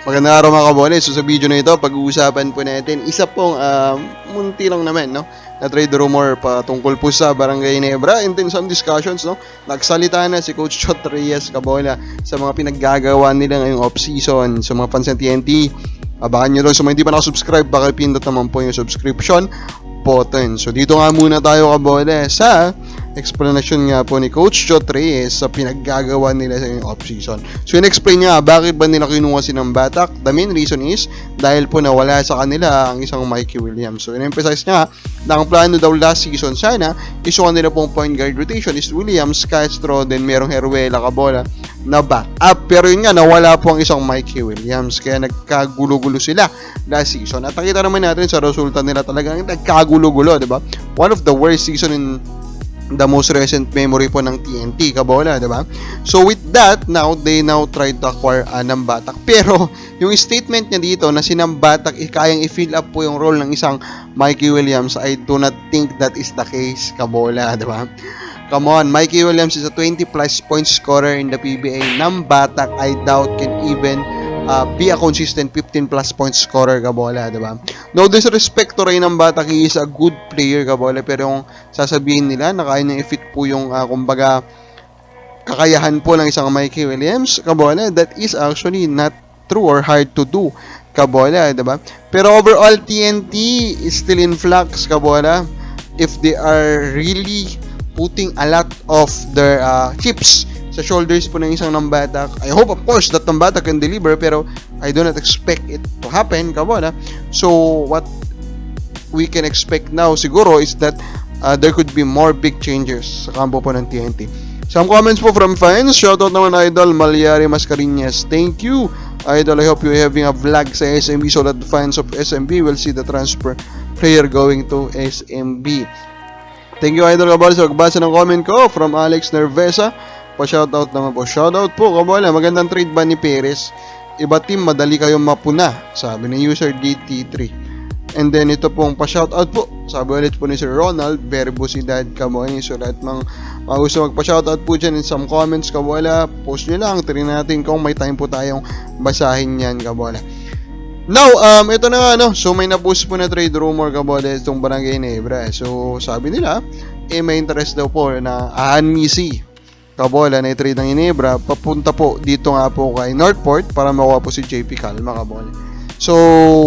Magandang araw mga kabole. So sa video na ito, pag-uusapan po natin isa pong um, munti lang naman, no? Na trade rumor patungkol po sa Barangay Nebra and then some discussions, no? Nagsalita na si Coach Chot Reyes Cabola sa mga pinaggagawa nila ngayong off-season sa mga fans ng TNT. Abangan nyo doon. So, hindi pa nakasubscribe, baka pindot naman po yung subscription button. So, dito nga muna tayo kabole sa explanation nga po ni Coach Jot Reyes sa pinaggagawa nila sa yung off-season. So, in-explain niya bakit ba nila kinuha si ng Batak. The main reason is dahil po nawala sa kanila ang isang Mikey Williams. So, in-emphasize niya na ang plano daw last season sana is yung kanila pong point guard rotation is Williams, Castro, then merong Heruela, Cabola na back up. Pero yun nga, nawala po ang isang Mikey Williams. Kaya nagkagulo-gulo sila last season. At nakita naman natin sa resulta nila talagang nagkagulo-gulo, di ba? One of the worst season in the most recent memory po ng TNT, Kabola, di ba? So with that, now they now try to acquire uh, Nambatak. Pero yung statement niya dito na si Nambatak eh, kayang i-fill up po yung role ng isang Mikey Williams, I do not think that is the case, Kabola, di ba? Come on, Mikey Williams is a 20 plus point scorer in the PBA. Nambatak, I doubt can even uh, be a consistent 15 plus point scorer Gabola, di ba? No disrespect to Ray ng Batak, he is a good player Gabola, pero yung sasabihin nila na kaya niya i-fit po yung uh, kumbaga kakayahan po ng isang Mikey Williams Gabola, that is actually not true or hard to do Kabola, di ba? Pero overall TNT is still in flux Kabola if they are really putting a lot of their uh, chips sa shoulders po ng isang Nambatak. I hope of course that Nambatak can deliver pero I do not expect it to happen, kabona. So what we can expect now siguro is that uh, there could be more big changes sa kampo po ng TNT. Some comments po from fans. Shoutout naman Idol Malyari Mascarinhas. Thank you. Idol, I hope you're having a vlog sa SMB so that the fans of SMB will see the transfer player going to SMB. Thank you Idol Kabal sa pagbasa ng comment ko from Alex Nervesa. Pa-shoutout naman po. Shoutout po Kabal. Magandang trade ba ni Perez? Iba team, madali kayong mapuna. Sabi ni user DT3. And then ito pong pa-shoutout po. Sabi ulit po ni Sir Ronald, Verbosidad Kamoy. So lahat mga mga gusto magpa-shoutout po dyan in some comments kabola, post nyo lang. Tirin natin kung may time po tayong basahin yan kabola. Now, um, ito na nga, no? So, may na-post po na trade rumor kabola itong Barangay Nebra. So, sabi nila, eh, may interest daw po na Ahan Misi kabola na i-trade ng Inebra papunta po dito nga po kay Northport para makuha po si JP Calma kabola. So,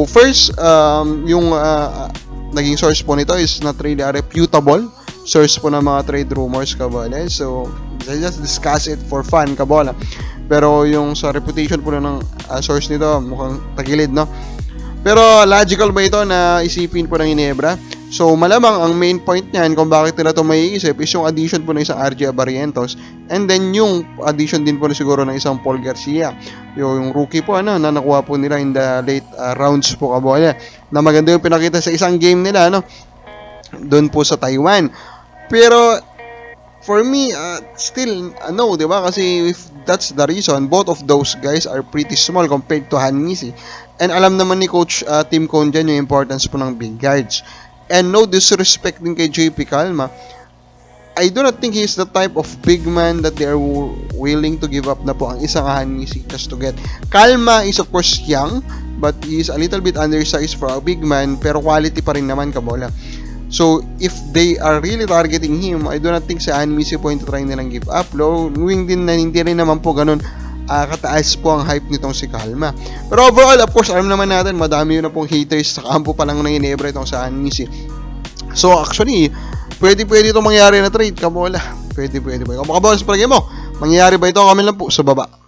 first, um, yung uh, naging source po nito is not really a reputable source po ng mga trade rumors, kabola. So, I just discuss it for fun, kabola. Pero yung sa reputation po ng uh, source nito, mukhang tagilid, no? Pero logical ba ito na isipin po ng Inebra? So, malamang ang main point niyan kung bakit nila ito may isip is yung addition po ng isang RJ Barrientos and then yung addition din po na siguro ng isang Paul Garcia. Yung, yung rookie po ano, na nakuha po nila in the late uh, rounds po kabola. Na maganda yung pinakita sa isang game nila, no? Doon po sa Taiwan. Pero, for me, uh, still, uh, no, di ba? Kasi if that's the reason, both of those guys are pretty small compared to Hanmisi. And alam naman ni Coach uh, Tim Cone dyan yung importance po ng big guards. And no disrespect din kay JP Calma. I do not think he's the type of big man that they are willing to give up na po ang isang Hanmisi just to get. Calma is of course young, but he is a little bit undersized for a big man, pero quality pa rin naman kabola. So, if they are really targeting him, I do not think sa Hanmisi po yung try nilang give up. Lo, knowing din na hindi rin naman po ganun uh, kataas po ang hype nitong si Kalma. Pero overall, of course, alam naman natin, madami yun na pong haters sa kampo pa lang ng Inebra itong sa Anisi. So, actually, pwede-pwede itong mangyari na trade, kamola. Pwede-pwede ba? Kung makabawas palagay mo, mangyayari ba ito? Kami lang po sa baba.